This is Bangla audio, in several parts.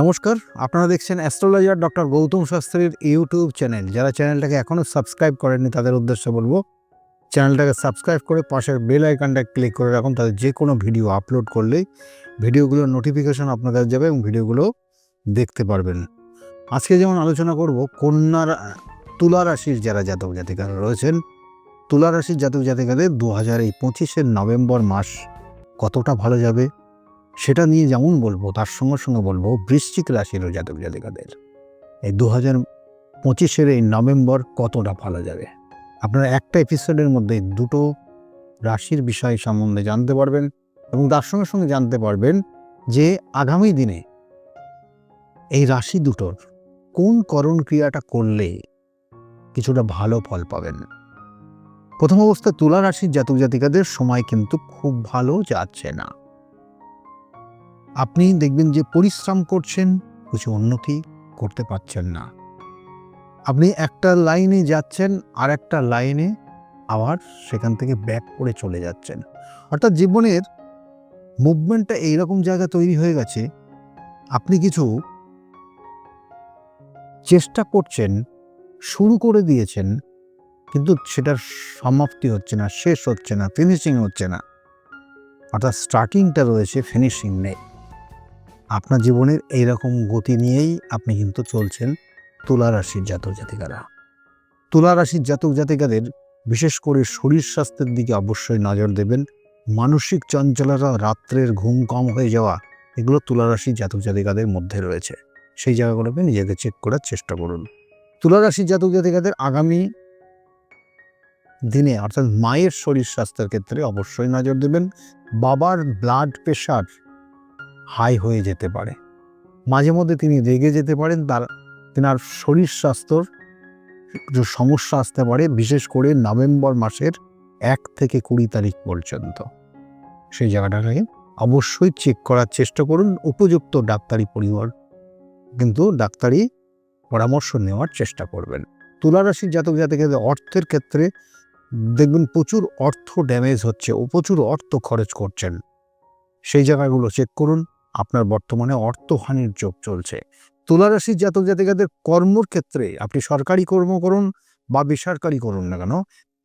নমস্কার, আপনারা দেখছেন অ্যাস্ট্রোলজার ডক্টর গৌতম শাস্ত্রীর ইউটিউব চ্যানেল। যারা চ্যানেলটাকে এখনও সাবস্ক্রাইব করেননি, তাদের উদ্দেশ্যে বলব, চ্যানেলটাকে সাবস্ক্রাইব করে পাশের বেল আইকনটা ক্লিক করে রাখুন তাদের যে কোনো ভিডিও আপলোড করলেই ভিডিওগুলোর নোটিফিকেশন আপনার কাছে যাবে এবং ভিডিওগুলো দেখতে পারবেন। আজকে যেমন আলোচনা করব কন্যার তুলা রাশির যারা জাতক জাতিকারা রয়েছেন, তুলা রাশির জাতক জাতিকাদের দু হাজার এই পঁচিশের নভেম্বর মাস কতটা ভালো যাবে? সেটা নিয়ে যেমন বলব, তার সঙ্গে সঙ্গে বলব বৃশ্চিক রাশির জাতক জাতিকাদের। এই দু হাজার পঁচিশের এই নভেম্বর কতটা ভালো যাবে? আপনারা একটা এপিসোডের মধ্যে দুটো রাশির বিষয় সম্বন্ধে জানতে পারবেন এবং তার সঙ্গে সঙ্গে জানতে পারবেন যে আগামী দিনে এই রাশি দুটোর কোন করণ ক্রিয়াটা করলে কিছুটা ভালো ফল পাবেন। প্রথম অবস্থায় তুলা রাশির জাতক জাতিকাদের সময় কিন্তু খুব ভালো যাচ্ছে না। আপনি দেখবেন যে পরিশ্রম করছেন, কিছু উন্নতি করতে পারছেন না। আপনি একটা লাইনে যাচ্ছেন, আর একটা লাইনে আবার সেখান থেকে ব্যাক করে চলে যাচ্ছেন। অর্থাৎ জীবনের মুভমেন্টটা এইরকম জায়গা তৈরি হয়ে গেছে, আপনি কিছু চেষ্টা করছেন, শুরু করে দিয়েছেন, কিন্তু সেটার সমাপ্তি হচ্ছে না, শেষ হচ্ছে না ফিনিশিং হচ্ছে না। অর্থাৎ স্টার্টিংটা রয়েছে ফিনিশিং নেই। আপনার জীবনের এইরকম গতি নিয়েই আপনি কিন্তু চলছেন তুলা রাশির জাতক জাতিকারা। তুলা রাশির জাতক জাতিকাদের বিশেষ করে শরীর স্বাস্থ্যের দিকে অবশ্যই নজর দেবেন। মানসিক চঞ্চলতা রাত্রের ঘুম কম হয়ে যাওয়া এগুলো তুলা রাশির জাতক জাতিকাদের মধ্যে রয়েছে। সেই জায়গাগুলোকে নিজেকে চেক করার চেষ্টা করুন। তুলা রাশির জাতক জাতিকাদের আগামী দিনে, অর্থাৎ মায়ের শরীর স্বাস্থ্যের ক্ষেত্রে অবশ্যই নজর দেবেন। বাবার ব্লাড প্রেশার হাই হয়ে যেতে পারে। মাঝে মধ্যে তিনি রেগে যেতে পারেন, তার, তেনার শরীর স্বাস্থ্যর যে সমস্যা আসতে পারে, বিশেষ করে নভেম্বর মাসের এক থেকে কুড়ি তারিখ পর্যন্ত। সেই জায়গাটাকে অবশ্যই চেক করার চেষ্টা করুন, উপযুক্ত ডাক্তারি পরিবার কিন্তু ডাক্তারি পরামর্শ নেওয়ার চেষ্টা করবেন। তুলারাশির জাতক জাতিকাদের অর্থের ক্ষেত্রে দেখবেন প্রচুর অর্থ ড্যামেজ হচ্ছে ও প্রচুর অর্থ খরচ করছেন। সেই জায়গাগুলো চেক করুন আপনার বর্তমানে অর্থহানির যোগ চলছে। তুলারাশির জাতক জাতিকাদের কর্মর ক্ষেত্রে আপনি সরকারি কর্ম করুন বা বেসরকারি করুন না কেন,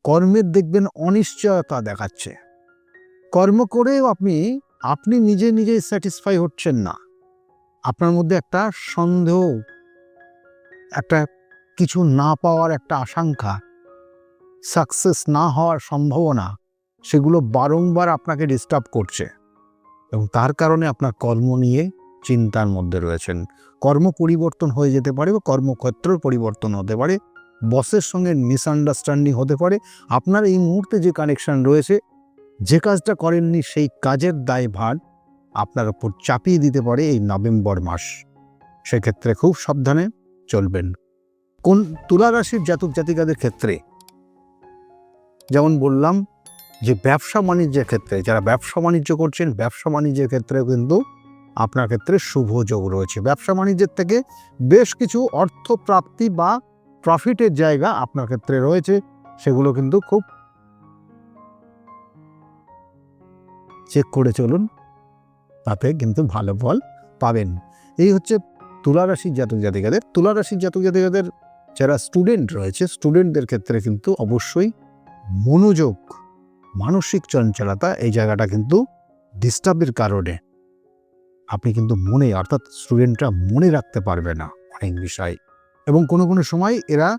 কর্মের দেখবেন অনিশ্চয়তা দেখাচ্ছে। কর্ম করেও আপনি আপনি নিজে নিজেই স্যাটিসফাই হচ্ছেন না। আপনার মধ্যে একটা সন্দেহ, একটা কিছু না পাওয়ার একটা আশঙ্কা সাকসেস না হওয়ার সম্ভাবনা, সেগুলো বারংবার আপনাকে ডিস্টার্ব করছে। এবং তার কারণে আপনার কর্ম নিয়ে চিন্তার মধ্যে রয়েছেন। কর্ম পরিবর্তন হয়ে যেতে পারে বা কর্মক্ষেত্রের পরিবর্তন হতে পারে, বসের সঙ্গে মিসআন্ডারস্ট্যান্ডিং হতে পারে। আপনার এই মুহূর্তে যে কানেকশন রয়েছে, যে কাজটা করেননি সেই কাজের দায়ভার আপনার উপর চাপিয়ে দিতে পারে এই নভেম্বর মাস। সেক্ষেত্রে খুব সাবধানে চলবেন। কোন তুলা রাশির জাতক জাতিকাদের ক্ষেত্রে, যেমন বললাম যে ব্যবসা বাণিজ্যের ক্ষেত্রে, যারা ব্যবসা বাণিজ্য করছেন, ব্যবসা বাণিজ্যের ক্ষেত্রেও কিন্তু আপনার ক্ষেত্রে শুভ যোগ রয়েছে। ব্যবসা বাণিজ্যের থেকে বেশ কিছু অর্থ প্রাপ্তি বা প্রফিটের জায়গা আপনার ক্ষেত্রে রয়েছে, সেগুলো কিন্তু খুব চেক করে চলুন, তাতে কিন্তু ভালো ফল পাবেন। এই হচ্ছে তুলা রাশির জাতক জাতিকাদের। তুলা রাশির জাতক জাতিকাদের যারা স্টুডেন্ট রয়েছে স্টুডেন্টদের ক্ষেত্রে কিন্তু অবশ্যই মনোযোগ মানসিক চঞ্চলতা এই জায়গাটা কিন্তু ডিস্টার্বের কারণে। আপনি কিন্তু মনে, অর্থাৎ স্টুডেন্টরা মনে রাখতে পারবে না অনেক বিষয়। এবং কোনো কোনো সময় এরা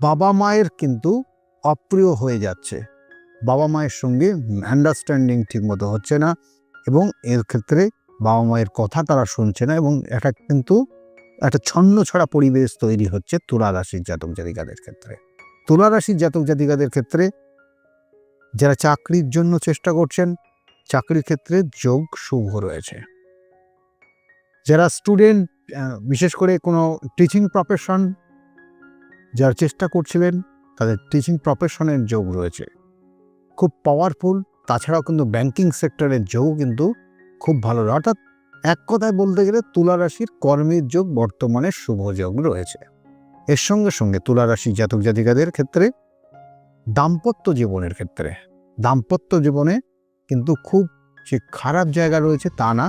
বাবা মায়ের কিন্তু অপ্রিয় হয়ে যাচ্ছে। বাবা মায়ের সঙ্গে আন্ডারস্ট্যান্ডিং ঠিকমতো হচ্ছে না এবং এর ক্ষেত্রে বাবা মায়ের কথা তারা শুনছে না এবং এটা কিন্তু একটা ছন্ন ছড়া পরিবেশ তৈরি হচ্ছে তুলা রাশির জাতক জাতিকাদের ক্ষেত্রে। তুলা রাশির জাতক জাতিকাদের ক্ষেত্রে যারা চাকরির জন্য চেষ্টা করছেন, চাকরির ক্ষেত্রে যোগ শুভ রয়েছে। যারা স্টুডেন্ট বিশেষ করে কোনো টিচিং প্রফেশন যার চেষ্টা করছিলেন, তাদের টিচিং প্রফেশনের যোগ রয়েছে। খুব পাওয়ারফুল তাছাড়াও কিন্তু ব্যাংকিং সেক্টরের যোগ কিন্তু খুব ভালো। অর্থাৎ এক কথায় বলতে গেলে তুলা রাশির কর্মের যোগ বর্তমানে শুভ যোগ রয়েছে। এর সঙ্গে সঙ্গে তুলা রাশি জাতক জাতিকাদের ক্ষেত্রে দাম্পত্য জীবনের ক্ষেত্রে। দাম্পত্য জীবনে কিন্তু খুব যে খারাপ জায়গা রয়েছে তা না,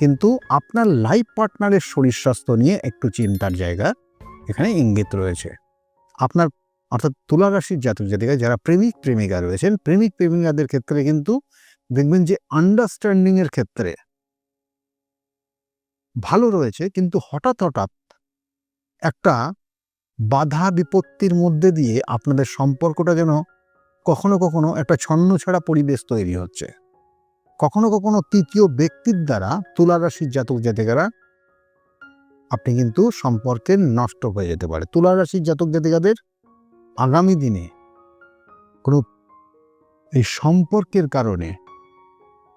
কিন্তু আপনার লাইফ পার্টনারের শরীর স্বাস্থ্য নিয়ে একটু চিন্তার জায়গা এখানে ইঙ্গিত রয়েছে। আপনার অর্থাৎ তুলা রাশির জাতক জাতিকা যারা প্রেমিক প্রেমিকা রয়েছেন, প্রেমিক প্রেমিকাদের ক্ষেত্রে কিন্তু দেখবেন যে আন্ডারস্ট্যান্ডিংয়ের ক্ষেত্রে ভালো রয়েছে, কিন্তু হঠাৎ হঠাৎ একটা বাধা বিপত্তির মধ্যে দিয়ে আপনাদের সম্পর্কটা যেন কখনো কখনো একটা ছন্ন ছাড়া পরিবেশ তৈরি হচ্ছে। কখনো কখনো তৃতীয় ব্যক্তির দ্বারা তুলা রাশির জাতক জাতিকারা আপনি কিন্তু সম্পর্কে নষ্ট হয়ে যেতে পারে। তুলা রাশির জাতক জাতিকাদের আগামী দিনে কোনো এই সম্পর্কের কারণে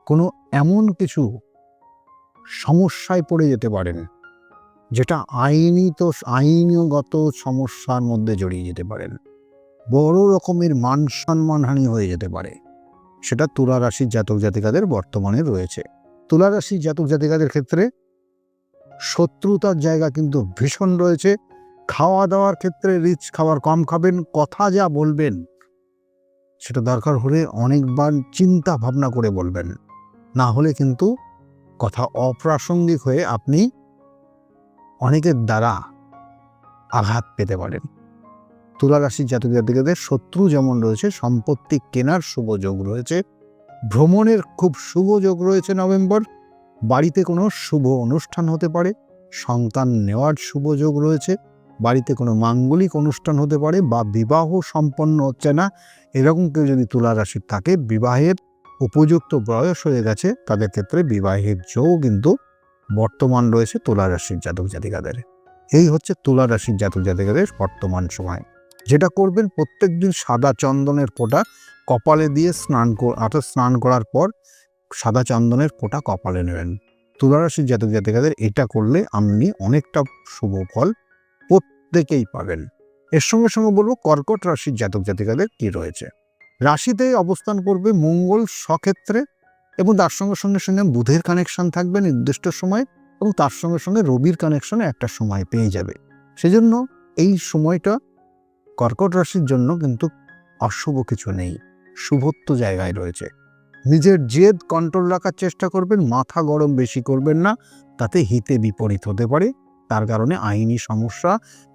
কোনো এমন কিছু সমস্যায় পড়ে যেতে পারেন। যেটা আইনি তো আইনগত সমস্যার মধ্যে জড়িয়ে যেতে পারেন বড় রকমের মান সম্মানহানি হয়ে যেতে পারে। সেটা তুলা রাশির জাতক জাতিকাদের বর্তমানে রয়েছে। তুলা রাশির জাতক জাতিকাদের ক্ষেত্রে শত্রুতার জায়গা কিন্তু ভীষণ রয়েছে। খাওয়া দাওয়ার ক্ষেত্রে রিচ খাবার কম খাবেন, কথা যা বলবেন, সেটা দরকার হলে অনেকবার চিন্তা ভাবনা করে বলবেন। না হলে কিন্তু কথা অপ্রাসঙ্গিক হয়ে আপনি অনেকের দ্বারা আঘাত পেতে পারেন। তুলা রাশির জাতক জাতিকাদের শত্রু যেমন রয়েছে, সম্পত্তি কেনার শুভ যোগ রয়েছে, ভ্রমণের খুব শুভ যোগ রয়েছে নভেম্বর, বাড়িতে কোনো শুভ অনুষ্ঠান হতে পারে, সন্তান নেওয়ার শুভ যোগ রয়েছে, বাড়িতে কোনো মাঙ্গলিক অনুষ্ঠান হতে পারে বা বিবাহ সম্পন্ন হচ্ছে না, এরকম কেউ যদি তুলা রাশির থাকে, বিবাহের উপযুক্ত বয়স হয়ে গেছে, তাদের ক্ষেত্রে বিবাহের যোগ কিন্তু বর্তমান রয়েছে তুলা রাশির জাতক জাতিকাদের। এই হচ্ছে তুলা রাশির জাতক জাতিকাদের বর্তমান সময়। যেটা করবেন প্রত্যেক দিন সাদা চন্দনের ফোঁটা কপালে দিয়ে স্নান অর্থাৎ স্নান করার পর সাদা চন্দনের ফোঁটা কপালে নেবেন। তুলা রাশির জাতক জাতিকাদের এটা করলে আপনি অনেকটা শুভ ফল প্রত্যেকেই পাবেন। এর সঙ্গে সঙ্গে বলব কর্কট রাশির জাতক জাতিকাদের কি রয়েছে? রাশিতে অবস্থান করবে মঙ্গল সক্ষেত্রে এবং তার সঙ্গে সঙ্গে সঙ্গে বুধের কানেকশন থাকবে নির্দিষ্ট সময় এবং তার সঙ্গে সঙ্গে রবির কানেকশনে একটা সময় পেয়ে যাবে। সেজন্য এই সময়টা কর্কট রাশির জন্য কিন্তু অশুভ কিছু নেই, শুভত্ব জায়গায় রয়েছে। নিজের জেদ কন্ট্রোল রাখার চেষ্টা করবেন, মাথা গরম বেশি করবেন না, তাতে হিতে বিপরীত হতে পারে, তার কারণে আইনি সমস্যা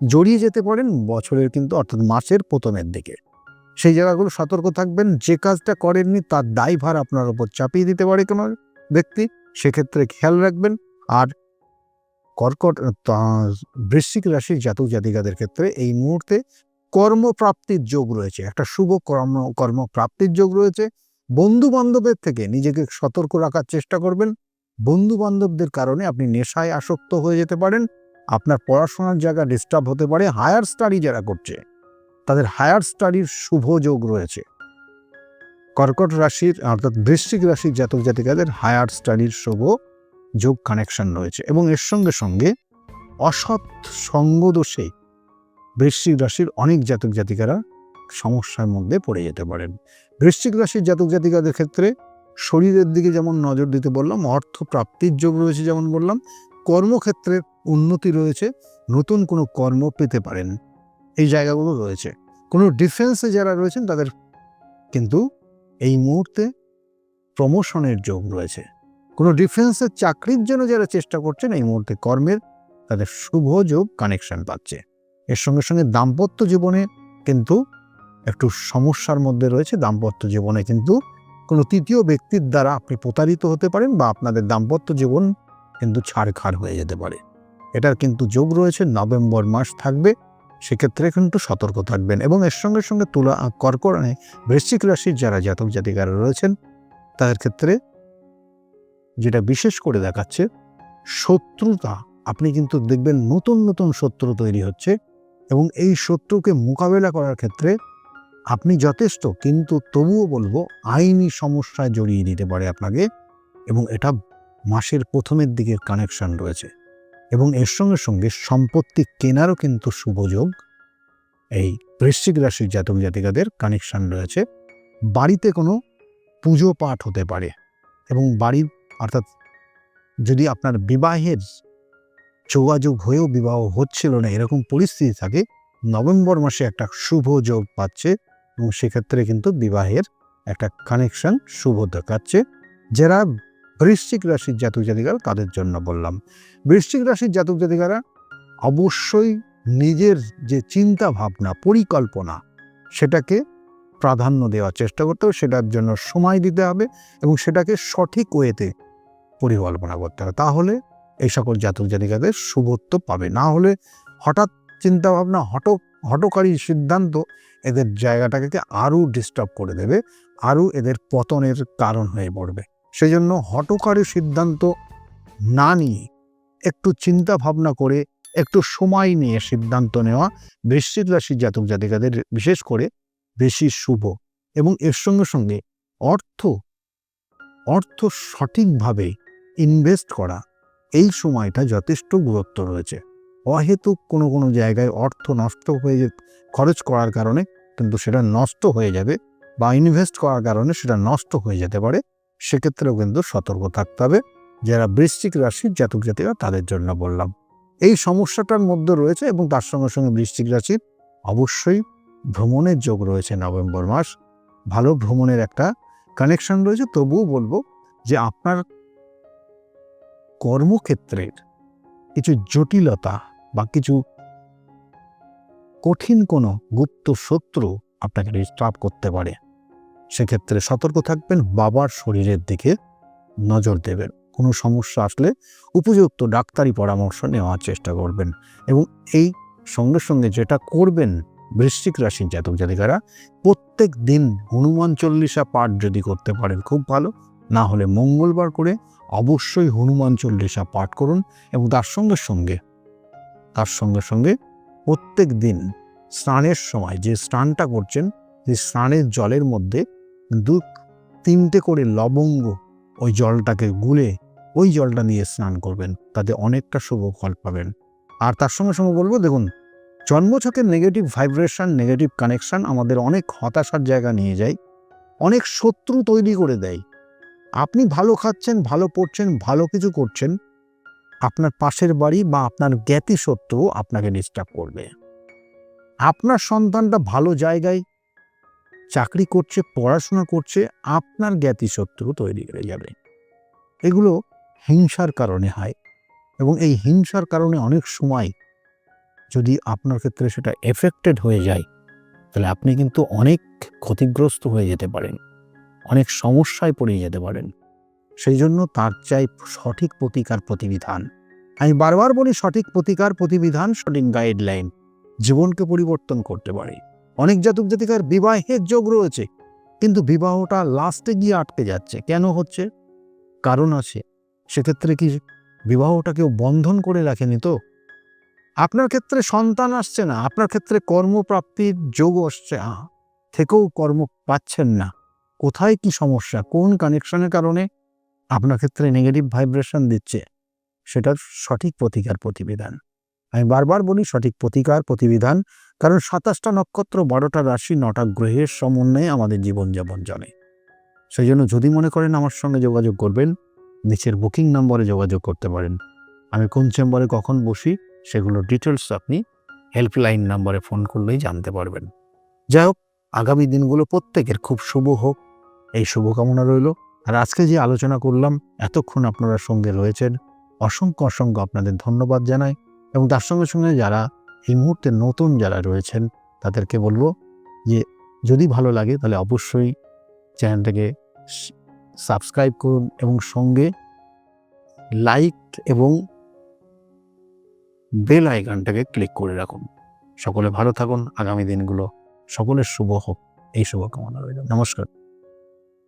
জড়িয়ে যেতে পারেন বছরের কিন্তু অর্থাৎ মাসের প্রথমের দিকে। সেই জায়গাগুলো সতর্ক থাকবেন, যে কাজটা করেননি তার দায়ভার আপনার উপর চাপিয়ে দিতে পারে কোনো ব্যক্তি। সেক্ষেত্রে খেয়াল রাখবেন আর কর্কট বৃশ্চিক রাশির জাতক জাতিকাদের ক্ষেত্রে এই মুহূর্তে কর্মপ্রাপ্তির যোগ রয়েছে। একটা শুভ কর্ম, কর্মপ্রাপ্তির যোগ রয়েছে। বন্ধু বান্ধবের থেকে নিজেকে সতর্ক রাখার চেষ্টা করবেন। বন্ধু বান্ধবদের কারণে আপনি নেশায় আসক্ত হয়ে যেতে পারেন। আপনার পড়াশোনার জায়গা ডিস্টার্ব হতে পারে। হায়ার স্টাডি যারা করছে। তাদের হায়ার স্টাডির শুভ যোগ রয়েছে। কর্কট রাশির, অর্থাৎ বৃশ্চিক রাশির জাতক জাতিকাদের হায়ার স্টাডির শুভ যোগ কানেকশন রয়েছে এবং এর সঙ্গে সঙ্গে অসৎ সঙ্গদোষে বৃশ্চিক রাশির অনেক জাতক জাতিকারা সমস্যার মধ্যে পড়ে যেতে পারেন। বৃশ্চিক রাশির জাতক জাতিকাদের ক্ষেত্রে শরীরের দিকে যেমন নজর দিতে বললাম অর্থ প্রাপ্তির যোগ রয়েছে যেমন বললাম, কর্মক্ষেত্রের উন্নতি রয়েছে, নতুন কোনো কর্ম পেতে পারেন। এই জায়গাগুলো রয়েছে। কোনো ডিফেন্সে যারা রয়েছেন, তাদের কিন্তু এই মুহূর্তে প্রমোশনের যোগ রয়েছে। কোনো ডিফেন্সের চাকরির জন্য যারা চেষ্টা করছেন, এই মুহূর্তে কর্মের তাদের শুভ যোগ কানেকশন পাচ্ছে। এর সঙ্গে সঙ্গে দাম্পত্য জীবনে কিন্তু একটু সমস্যার মধ্যে রয়েছে। দাম্পত্য জীবনে কিন্তু কোনো তৃতীয় ব্যক্তির দ্বারা আপনি প্রতারিত হতে পারেন বা আপনাদের দাম্পত্য জীবন কিন্তু ছাড়খাড় হয়ে যেতে পারে। এটার কিন্তু যোগ রয়েছে। নভেম্বর মাস থাকবে। সেক্ষেত্রে কিন্তু সতর্ক থাকবেন এবং এর সঙ্গে সঙ্গে তুলা কর্করণে বৃশ্চিক রাশির যারা জাতক জাতিকারা রয়েছেন, তাদের ক্ষেত্রে যেটা বিশেষ করে দেখাচ্ছে, শত্রুতা। আপনি কিন্তু দেখবেন নতুন নতুন শত্রু তৈরি হচ্ছে এবং এই শত্রুকে মোকাবেলা করার ক্ষেত্রে আপনি যথেষ্ট, কিন্তু তবুও বলব আইনি সমস্যায় জড়িয়ে দিতে পারে আপনাকে এবং এটা মাসের প্রথমের দিকের কানেকশন রয়েছে। এবং এর সঙ্গে সঙ্গে সম্পত্তি কেনারও কিন্তু শুভযোগ এই বৃশ্চিক রাশির জাতক জাতিকাদের কানেকশন রয়েছে। বাড়িতে কোনো পুজো পাঠ হতে পারে এবং বাড়ির, অর্থাৎ যদি আপনার বিবাহের যোগাযোগ হয়েও বিবাহ হচ্ছিল না, এরকম পরিস্থিতি থাকে, নভেম্বর মাসে একটা শুভ যোগ পাচ্ছে এবং সেক্ষেত্রে কিন্তু বিবাহের একটা কানেকশন শুভ দেখাচ্ছে। যারা বৃশ্চিক রাশির জাতক জাতিকারা তাদের জন্য বললাম। বৃশ্চিক রাশির জাতক জাতিকারা অবশ্যই নিজের যে চিন্তা ভাবনা, পরিকল্পনা, সেটাকে প্রাধান্য দেওয়ার চেষ্টা করতে হবে, সেটার জন্য সময় দিতে হবে এবং সেটাকে সঠিক ওয়েতে পরিকল্পনা করতে হবে। তাহলে এই সকল জাতক জাতিকাদের শুভত্ব পাবে। না হলে হঠাৎ চিন্তাভাবনা, হট, হটকারী সিদ্ধান্ত এদের জায়গাটাকে আরও ডিস্টার্ব করে দেবে, আরও এদের পতনের কারণ হয়ে পড়বে। সেই জন্য হটকারী সিদ্ধান্ত না নিয়ে একটু চিন্তা ভাবনা করে একটু সময় নিয়ে সিদ্ধান্ত নেওয়া বৃশ্চিক রাশির জাতক জাতিকাদের বিশেষ করে বেশি শুভ এবং এর সঙ্গে সঙ্গে অর্থ অর্থ সঠিকভাবে ইনভেস্ট করা এই সময়টা যথেষ্ট গুরুত্ব রয়েছে। অহেতুক কোনো কোনো জায়গায় অর্থ নষ্ট হয়ে খরচ করার কারণে কিন্তু সেটা নষ্ট হয়ে যাবে বা ইনভেস্ট করার কারণে সেটা নষ্ট হয়ে যেতে পারে। সেক্ষেত্রেও কিন্তু সতর্ক থাকতে হবে। যারা বৃশ্চিক রাশির জাতক জাতিরা, তাদের জন্য বললাম। এই সমস্যাটার মধ্যে রয়েছে এবং তার সঙ্গে সঙ্গে বৃশ্চিক রাশির অবশ্যই ভ্রমণের যোগ রয়েছে নভেম্বর মাস। ভালো ভ্রমণের একটা কানেকশন রয়েছে। তবুও বলব যে আপনার কর্মক্ষেত্রের কিছু জটিলতা বা কিছু কঠিন কোনো গুপ্ত শত্রু আপনাকে ডিস্টার্ব করতে পারে। সেক্ষেত্রে সতর্ক থাকবেন, বাবার শরীরের দিকে নজর দেবেন। কোনো সমস্যা আসলে উপযুক্ত ডাক্তারি পরামর্শ নেওয়ার চেষ্টা করবেন এবং এই সঙ্গে সঙ্গে যেটা করবেন বৃশ্চিক রাশির জাতক জাতিকারা, প্রত্যেক দিন হনুমান চল্লিশা পাঠ যদি করতে পারেন খুব ভালো। না হলে মঙ্গলবার করে অবশ্যই হনুমান চল্লিশা পাঠ করুন এবং তার সঙ্গে সঙ্গে, তার সঙ্গে সঙ্গে প্রত্যেক দিন স্নানের সময় যে স্নানটা করছেন যে স্নানের জলের মধ্যে দু তিনটে করে লবঙ্গ ওই জলটাকে গুলে ওই জলটা নিয়ে স্নান করবেন, তাতে অনেকটা শুভ ফল পাবেন। আর তার সঙ্গে সঙ্গে বলব, দেখুন, জন্মছকের নেগেটিভ ভাইব্রেশন নেগেটিভ কানেকশন আমাদের অনেক হতাশার জায়গা নিয়ে যায়, অনেক শত্রু তৈরি করে দেয়। আপনি ভালো খাচ্ছেন, ভালো পড়ছেন, ভালো কিছু করছেন, আপনার পাশের বাড়ি বা আপনার জ্ঞাতি শত্রু আপনাকে ডিস্টার্ব করবে। আপনার সন্তানটা ভালো জায়গায় চাকরি করছে, পড়াশোনা করছে, আপনার জ্ঞাতি শত্রু তৈরি হয়ে যাবে। এগুলো হিংসার কারণে হয় এবং এই হিংসার কারণে অনেক সময় যদি আপনার ক্ষেত্রে সেটা এফেক্টেড হয়ে যায়, তাহলে আপনি কিন্তু অনেক ক্ষতিগ্রস্ত হয়ে যেতে পারেন, অনেক সমস্যায় পড়ে যেতে পারেন। সেই জন্য তার চাই সঠিক প্রতিকার প্রতিবিধান। আমি বারবার বলি সঠিক প্রতিকার প্রতিবিধান, সঠিক গাইডলাইন জীবনকে পরিবর্তন করতে পারে। অনেক জাতক জাতিকার বিবাহের যোগ রয়েছে, কিন্তু বিবাহটা লাস্টে গিয়ে আটকে যাচ্ছে। কেন হচ্ছে? কারণ আছে। সেক্ষেত্রে কি বিবাহটা কেউ বন্ধন করে রাখেনি তো? আপনার ক্ষেত্রে সন্তান আসছে না, আপনার ক্ষেত্রে কর্মপ্রাপ্তির যোগ আসছে। থেকেও কর্ম পাচ্ছেন না। কোথায় কি সমস্যা? কোন কানেকশনের কারণে আপনার ক্ষেত্রে নেগেটিভ ভাইব্রেশন দিচ্ছে? সেটার সঠিক প্রতিকার প্রতিবিধান। আমি বারবার বলি, সঠিক প্রতিকার, প্রতিবিধান, কারণ সাতাশটা নক্ষত্র, বারোটা রাশি, নটা গ্রহের সমন্বয়ে আমাদের জীবনযাপন চলে। সেই জন্য যদি মনে করেন আমার সঙ্গে যোগাযোগ করবেন, নিচের বুকিং নম্বরে যোগাযোগ করতে পারেন। আমি কোন চেম্বারে কখন বসি, সেগুলো ডিটেলস আপনি হেল্পলাইন নম্বরে ফোন করলেই জানতে পারবেন। যাই হোক, আগামী দিনগুলো প্রত্যেকের খুব শুভ হোক। এই শুভকামনা রইল। আর আজকে যে আলোচনা করলাম, এতক্ষণ আপনারা সঙ্গে রয়েছেন। অসংখ্য অসংখ্য আপনাদের ধন্যবাদ জানাই। এবং তার সঙ্গে সঙ্গে যারা এই মুহূর্তে নতুন যারা রয়েছেন, তাদেরকে বলব যে, যদি ভালো লাগে তাহলে অবশ্যই চ্যানেলটাকে সাবস্ক্রাইব করুন এবং সঙ্গে লাইক এবং বেল আইকনটাকে ক্লিক করে রাখুন। সকলে ভালো থাকুন, আগামী দিনগুলো সকলের শুভ হোক, এই শুভকামনা রইল। নমস্কার।